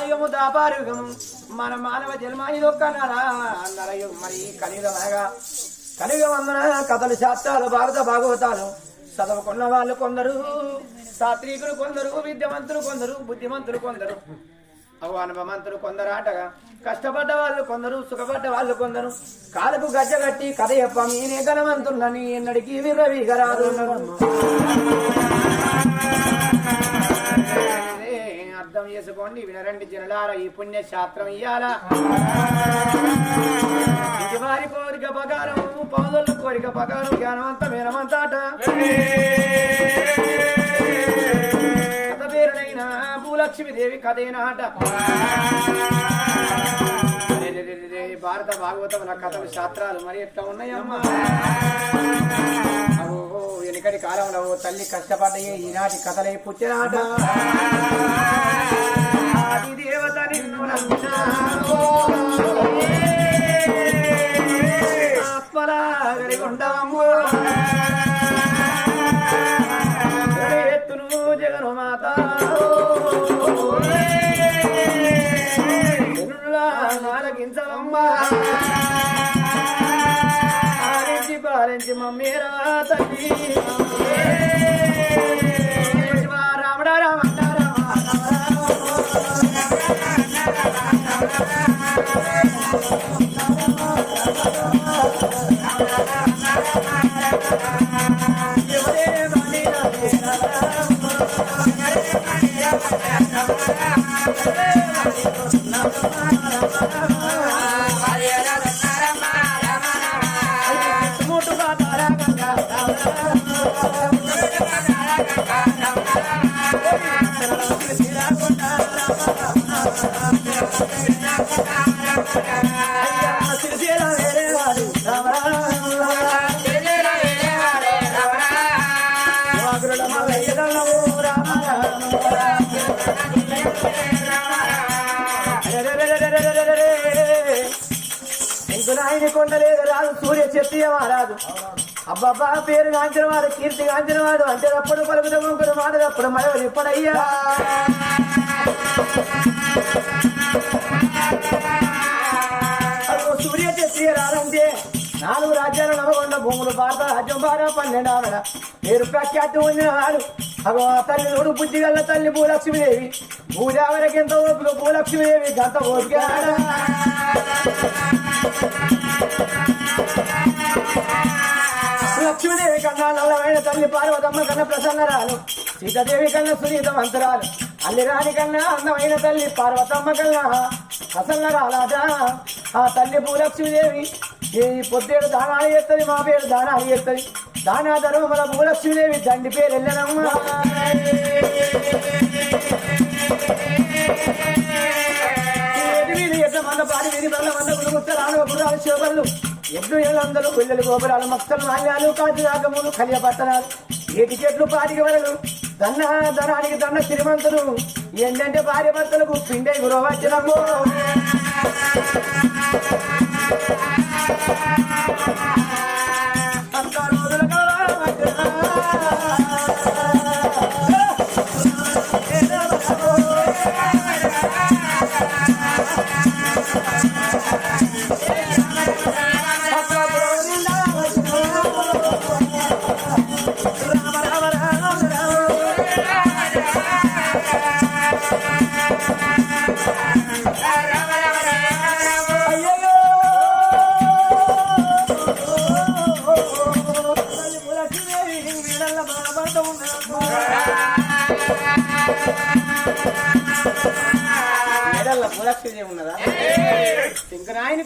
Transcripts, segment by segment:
కలియుగము దాపారుగము మన మానవ జన్మ ఇదొక్కన్నారా అన్నారు మరి కలియుగం అనగా కలియుగం అందున కథలు శాస్త్రాలు భారత భాగవతాలు. చదువుకున్న వాళ్ళు కొందరు సాత్రికులు కొందరు విద్యవంతులు కొందరు బుద్ధిమంతులు కొందరు. అనుభవంతులు కొందరు ఆటగా కష్టపడ్డ వాళ్ళు కొందరు సుఖపడ్డ వాళ్ళు కొందరు. కాలకు గజ్జ కట్టి కథ చెప్ప మీనే గలవంతున్నని ఎన్నడికి విరవీగరాదు అర్థం చేసుకోండి వినరండి జనలార ఈ పుణ్య శాస్త్రం ఇయ్యాల వారి కోరిక ప్రకారం పౌరుల కోరిక ప్రకారం జ్ఞానవంత వీరమంతాట కథ పేరునైనా భూలక్ష్మీదేవి కథేనాట. భారత భాగవతముల కథలు శాస్త్రాలు మరి ఎట్లా ఉన్నాయమ్మా? వెనుకటి కాలంలో ఓ తల్లి కష్టపడ్డయే ఈనాటి కథలై పుట్టినాట. ఆది దేవత నిన్ను నమ్మినావో. ఎత్తును జగను మాత ఆలకించవమ్మా పాలించి మమ్మీరా తల్లి. ఆయన కొండలేదు రాదు సూర్య చెప్తేవారాదు అబ్బాబా పేరు కాంచిన వాడు కీర్తి కాంచిన వాడు అంటే అప్పుడు పలుకుత ముగ్గురు మాట అప్పుడు ఇప్పుడయ్యా సూర్య చెప్తే రాదంటే నాలుగు రాజ్యాలు నమ్మకొండ భూములు భారత రాజ్యం బారా పన్నెండు ఆవిడ పేరు ప్రఖ్యాతి పొందిన వాడు అగో తల్లి నోడు బుద్ధి గల్ల తల్లి భూలక్ష్మీదేవి. భూజావరికి ఎంత ఓపిక భూలక్ష్మీదేవి గంత ఓపిక. లక్ష్మీదేవి కన్నా నల్లమైన తల్లి పార్వతమ్మ కన్నా ప్రసన్నరాలు సీతాదేవి కన్నా సునీత మంత్రాలు అల్లిరాణి కన్నా అందమైన తల్లి పార్వతమ్మ కన్నా ప్రసన్నరాలాదా ఆ తల్లి భూలక్ష్మీదేవి ఈ పొద్దేడు దానాలు చేస్తుంది మా పేరు దానాలు చేస్తుంది. దానా ధర్మముల భూలక్ష్మీదేవి దండి పేరు వెళ్ళనమ్మా మంద పాడి వీధి బల్ల మంద గుడుగుస్తారు ఆనవ గుడాలు శోభలు ఎడ్లు ఏళ్ళందరూ పిల్లలు గోపురాలు మక్కలు నాణ్యాలు కాజు నాగములు కలియ పట్టణాలు. ఏటి చెట్లు పాటికి వరలు దన్న ధనానికి దన్న శ్రీమంతులు. ఏంటంటే భార్య భర్తలకు పిండే గురవచ్చినము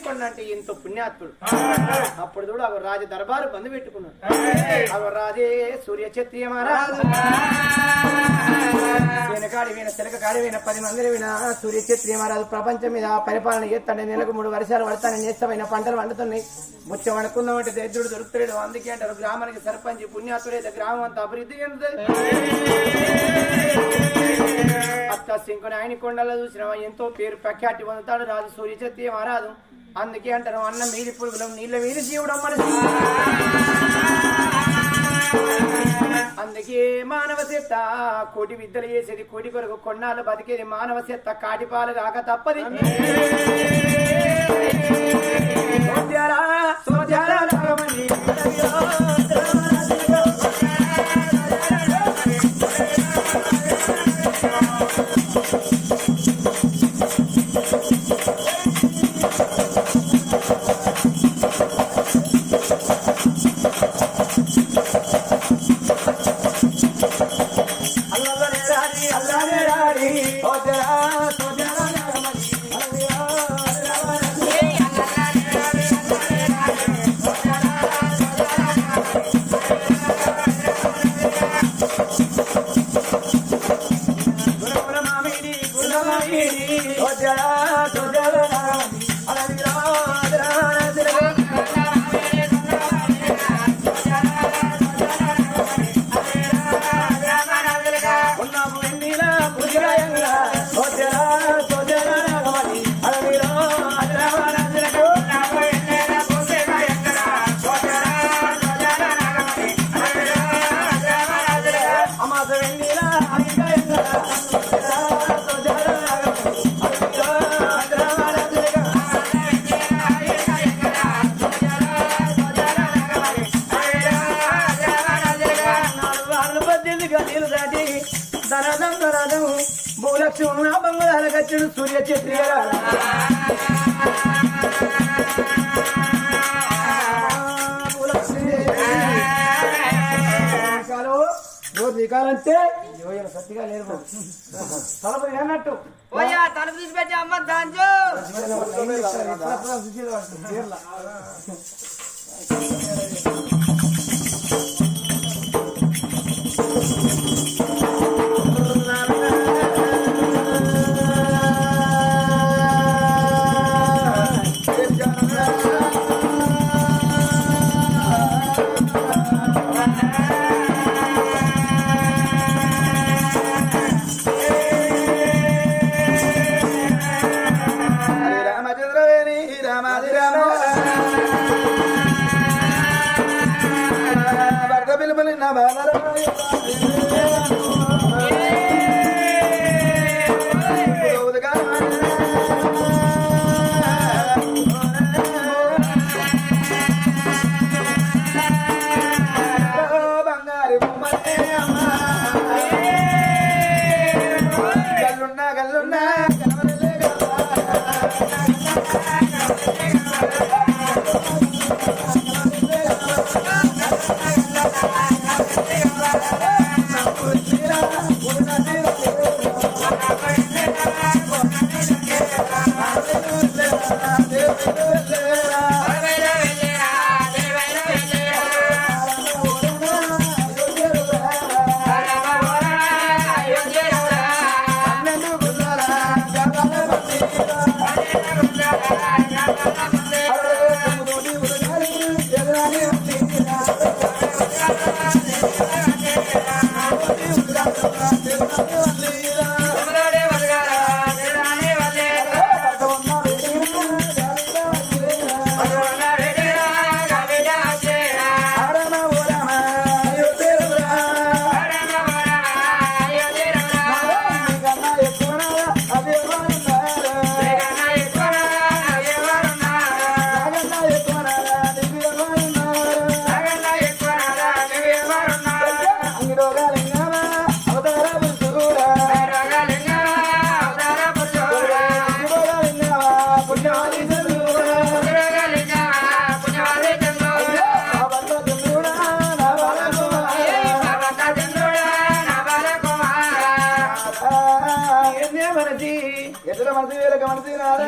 కొండ అంటే ఎంతో పుణ్యాత్ముడు. అప్పుడు చూడు అవి రాజు దర్బారు బంధు పెట్టుకున్నాడు. అవి రాజే సూర్య క్షత్రియ మహారాజు. వెనకాడి విన పది మందిని విన సూర్య క్షత్రియ మహారాజు ప్రపంచం మీద పరిపాలన చేస్తాడు నెలకు మూడు వర్షాలు పడతాను నేస్తమైన పంటలు వండుతున్నాయి ముచ్చ వండుకుందామంటే దరిద్రుడు దొరుకుతాడు అందుకే అంటారు గ్రామానికి సర్పంచ్ పుణ్యాత్ముడైతే గ్రామం అంతా అభివృద్ధి చెందుతుంది. అత్త సింకుని ఆయన కొండలో చూసిన ఎంతో పేరు ప్రఖ్యాతి పొందుతాడు రాజు సూర్య మహారాజు. అందుకే అంటారు అన్నం మీది పురుగులం నీళ్ళ మీది జీవుడం మనసు అందుకే మానవ చెత్త కోటి విద్యలు చేసేది కోటి కొరకు కొన్నాళ్ళు బతికేది మానవ చెత్త కాటిపాలు కాక తప్పది. సోద్యారా, సోద్యారా ధనదం ధనదం భూలక్ష్మి ఉన్న బంగాళాల కచ్చుడు సూర్య చత్రి రోజు దిగాలంటే సత్తిగా లేదు అన్నట్టు. తలుపు తీసి పెట్టి అమ్మ దాంచు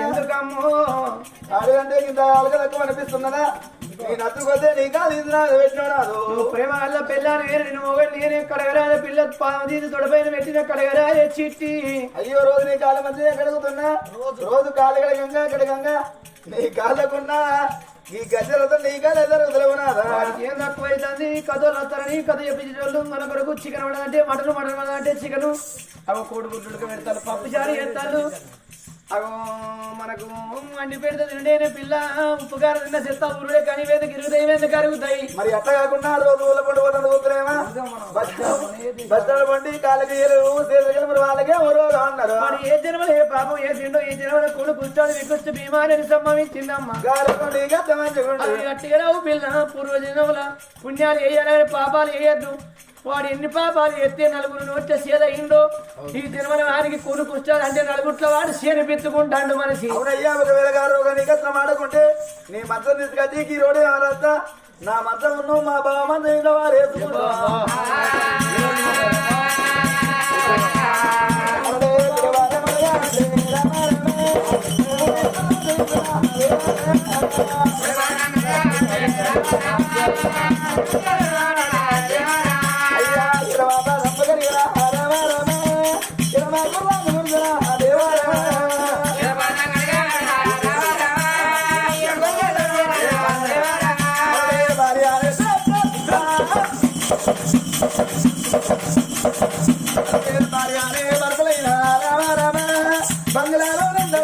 ఎందుకమ్మో? అడుగంటే ఇంత అలగలకు అనిపిస్తున్నదా? నీ నచ్చుకొస్తే నీ కాదు పెట్టినాడు ప్రేమ వల్ల పిల్లని వేరు నేను మొగలు నేనే కడగరాదే పిల్ల పాదీది తొడపైన పెట్టిన కడగరాదే చిట్టి అయ్యో రోజు నీ కాళ్ళ మంచిగా కడుగుతున్నా? రోజు. కాళ్ళు కడగంగా కడగంగా నీ కాళ్ళకున్నా ఈ గజ్జలతో నీ వదలవునాదా ఏం తక్కువ అవుతుంది కథలు వస్తారని కథ చెప్పించేటోళ్ళు మన కొరకు చికెన్ వండాలంటే మటన్ మటన్ వండాలంటే చికెన్. అవి కోడి గుడ్లు పెడతారు పప్పు చారు చేస్తారు. అగో మనకు వండి పెడితే తిండేనే పిల్ల. ఉప్పు కారం తిన్న చెత్త ఊరుడే కానీ వేద గిరుగుతాయి వేద కరుగుతాయి మరి అట్లా కాకుండా రోజు ఊళ్ళ పండు పోతాడు ఊపిరేమా బస్తాల బండి కాళ్ళకి చేతులు మరి వాళ్ళకే ఓరో అన్నారు. మరి ఏ జన్మలో ఏ పాపం ఏ తిండో ఏ జన్మలో కొడు కూర్చొని వికొచ్చి భీమాని సంభవించిందమ్మా. గాలి గట్టిగా పిల్ల పూర్వజన్మల పుణ్యాలు వేయాలని పాపాలు వేయద్దు. వాడు ఎన్ని పాపాలు ఎత్తే నలుగురు నోట్ల సీద అయిందో ఈ తిరుమల వారికి కొను కూర్చోాలి అంటే నలుగుట్ల వాడు సీన పెట్టుకుంటాడు మనిషి. అవునయ్యా ఒకవేళ గారు ఒక నిగత్రం ఆడకుంటే నీ మంత్రం తీసుకొచ్చి ఈ రోడ్డు ఏమన్నా నా మంత్రం ఉన్నావు మా బావ మంత్రం వారు అడవిలో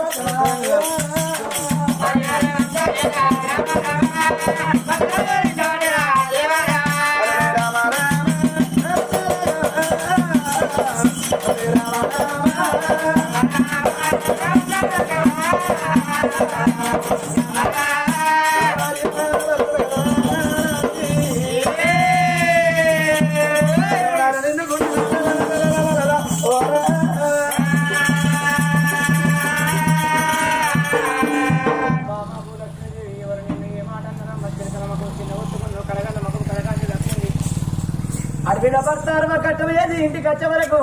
పడతారు మా కట్టమేది ఇంటికి వచ్చే వరకు.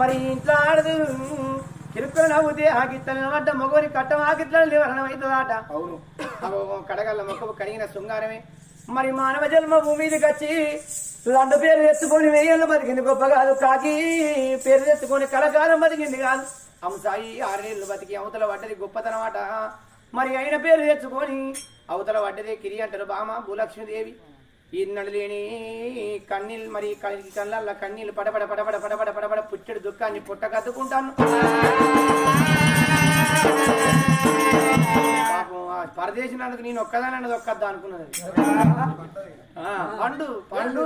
మరి ఇంట్లో ఆడదు. కిరుక్కులు నవ్వుతే ఆకిత్తలు అడ్డ మగవరి కట్టం ఆకిత్తలు నివారణం అవుతుందట. అవును. అగో కడగల్ల మొక్కకు కడిగిన శృంగారమే. మరి మానవ జన్మ భూమి మీదకి వచ్చి లండ పేరు ఎత్తుకొని వెయ్యలు బతికింది గొప్ప కాదు. కాకి పేరు ఎత్తుకొని కలకాలం బతికింది కాదు. అంసాయి ఆరేళ్ళు బతికి అవతల పడ్డది గొప్పతనమాట. మరి అయిన పేరు తెచ్చుకొని అవతల పడ్డదే కిరి అంటారు బామ భూలక్ష్మీదేవి. ఈన్నడు లేని కన్నీళ్ళు మరి కళ్ళల్ల కన్నీళ్ళు పడబడ పడబడ పడబడ పడబడ పుట్టెడు దుఃఖాన్ని పుట్ట కత్తుకుంటాను పాపం ఆ పరదేశినందుకు నేను ఒక్కదాని అన్నది ఒక్కద్దా అనుకున్నది. పండు పండు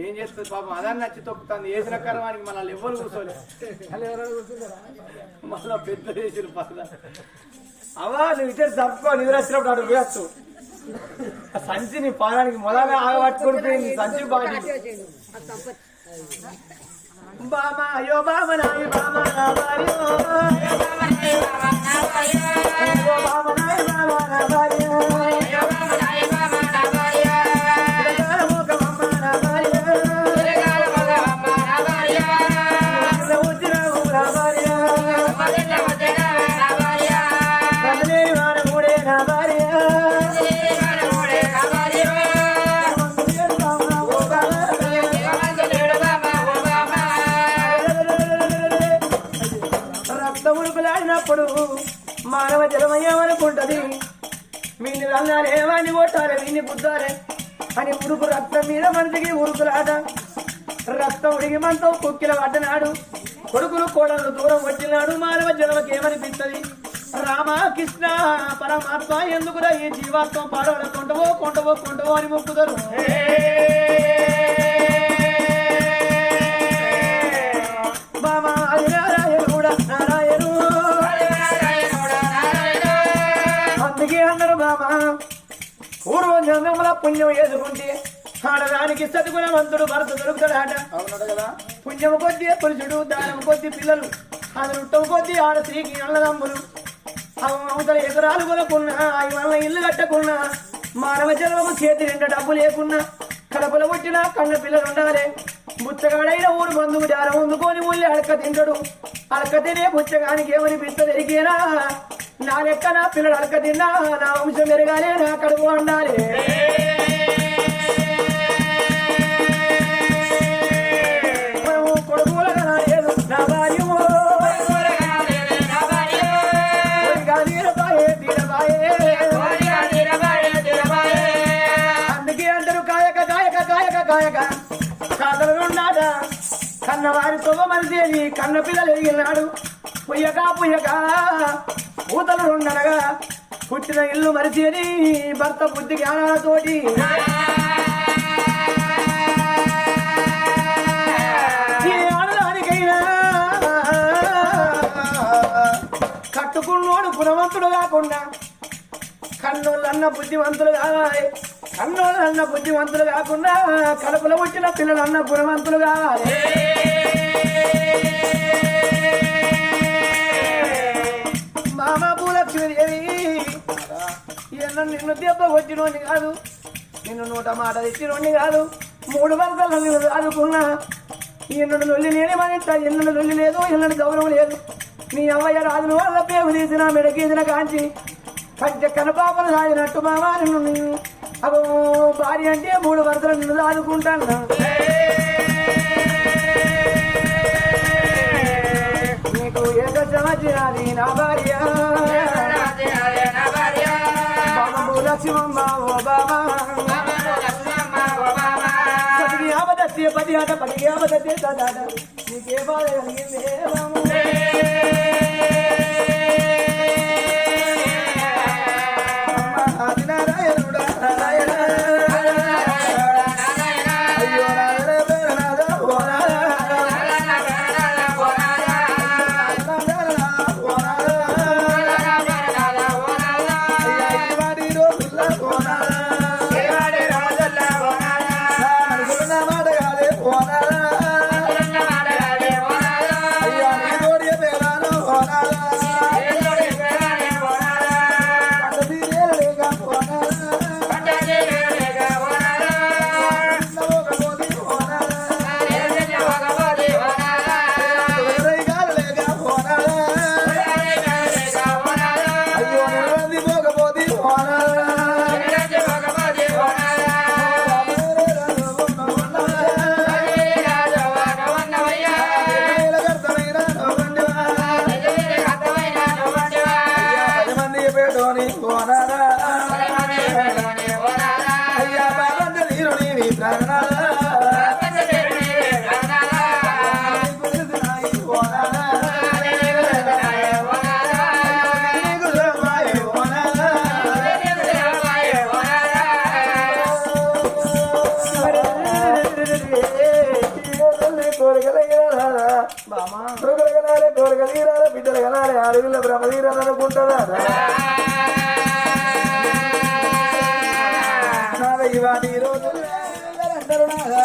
ఏం చేస్తుంది పాపం? అదాన్ని నచ్చి తొక్కుతుంది. వేసిన కర్మానికి మళ్ళీ ఎవ్వరు కూర్చోలే. మళ్ళా పెద్ద వేసిన పద అవా నువ్వు ఇటే తప్పుకో నిద్ర వచ్చినప్పుడు అటు పోయచ్చు సంచి నీ పాదానికి మొదలనే ఆగబట్టుకుని పోయింది సంచి బాగా బామా అయ్యో బామ బామ నా బామ నా ఉడుకులాడినప్పుడు మానవ జలమయ్యామనుకుంటది వీని అన్నారే వాడిని కొట్టాలి వీని బుద్ధారే అని ఉడుకు రక్తం మీద మనిషికి ఉరుకులాట. రక్తం ఉడిగి మనతో కుక్కిల పడ్డనాడు కొడుకులు కోడలు దూరం వచ్చినాడు. మానవ జలమకేమనిపిస్తుంది రామ కృష్ణ పరమాత్మ ఎందుకురా ఈ జీవాత్మ పాడవల కొంటవో కొంటవో కొంటవో అని మొక్కుతారు? పూర్వం జన్మల పుణ్యం వేసుకుంటే ఆడదానికి సతుగుణవంతుడు భరత దొరుకుతాడట. అవునట కదా పుణ్యం కొద్ది పురుషుడు దానం కొద్ది పిల్లలు అదృష్టం కొద్ది ఆడ స్త్రీకి అన్నదమ్ములు. అవ- అవతల ఎకరాలు కొనుక్కున్నా అవి వల్ల ఇల్లు కట్టకున్నా మానవ జన్మకు చేతి నిండా డబ్బు లేకున్నా కడపల పుట్టిన కన్న పిల్లలు ఉండాలి బుచ్చగాడైన ఊరు బంధువు జారం ఉందుకొని ఊళ్ళి అడక తింటాడు. అడక తినే బుచ్చగానికి ఏమని పిత్త ఎరిగేనా నా లెక్క నా పిల్లలు అడక తిన్నా నా వంశం ఎరగాలి నా కడుపు ఉండాలి మనము కొడుకులుగా లేదు నా భార్యము. అందుకే అందరూ కాయక కాయక కాయక కాయక కాదలు ఉన్నాడ? కన్నవారి తొవ్వ మనిషి కన్న పిల్లలు ఎరిగినాడు. పుయ్యగా పుయ్యగా. కూతలు ఉండనగా పుట్టిన ఇల్లు మరిచేది భర్త బుద్ధి జ్ఞానాలతోటి. కట్టుకున్నోడు గుణవంతుడు కాకుండా కన్నోళ్ళన్న బుద్ధివంతులు కావాలి. కన్నోళ్ళన్న బుద్ధివంతులు కాకుండా కడుపులో వచ్చిన పిల్లలన్న గుణవంతులు కావాలి. ఎన్న నిన్ను దెబ్బ వచ్చినోని కాదు. నిన్ను నూట మాట తెచ్చినోని కాదు. మూడు వరదలు నిన్ను దాదుకున్నా ఎన్నడు లొల్లి లేని మరింత ఎన్నడు లొల్లి లేదు ఎన్నడు గౌరవం లేదు. నీ అవ్వయ్య రాజును వల్ల పేరు తీసిన మెడకేసిన కాంచి. పంచ కనపాపలు సాగినట్టు మామా నిన్ను నీ- అగో భార్య అంటే మూడు వరదలు నిన్ను దాదుకుంటాను నీకు ఏదో సంవత్సరాది నా భార్య. బాబు లక్ష్మమ్మ పది ఆట పదికి ఆపదత్తే సదాట నీకే బాధ కలిగింది అని బ్రహ్మదీరాలనుకుంటారా నాద ఈ రోజు అందరూ నాదా?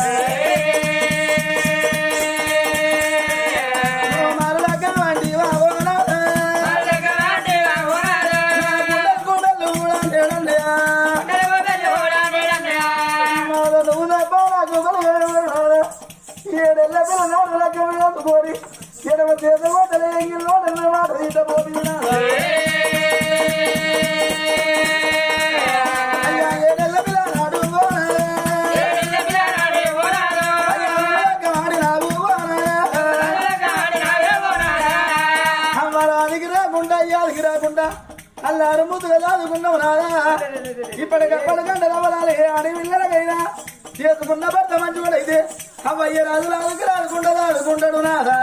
మరలక వంటి వావో నాదా? గుండెలు కూడా తేడండియా ఏడెల్ల పిల్ల నాడు కోరి ఎడమ చేత ఓటలే మాట ముద్దుగా దాదుకున్నావు నాదా ఇప్పటికప్పటికంటే రవ్వలాలి అడవిల్లలకైనా చేసుకున్న భర్త మంచివాడైతే అవ్వయ్య రాజు రాజుకి రాదుకుంటా దాదుకుంటాడు నాదా?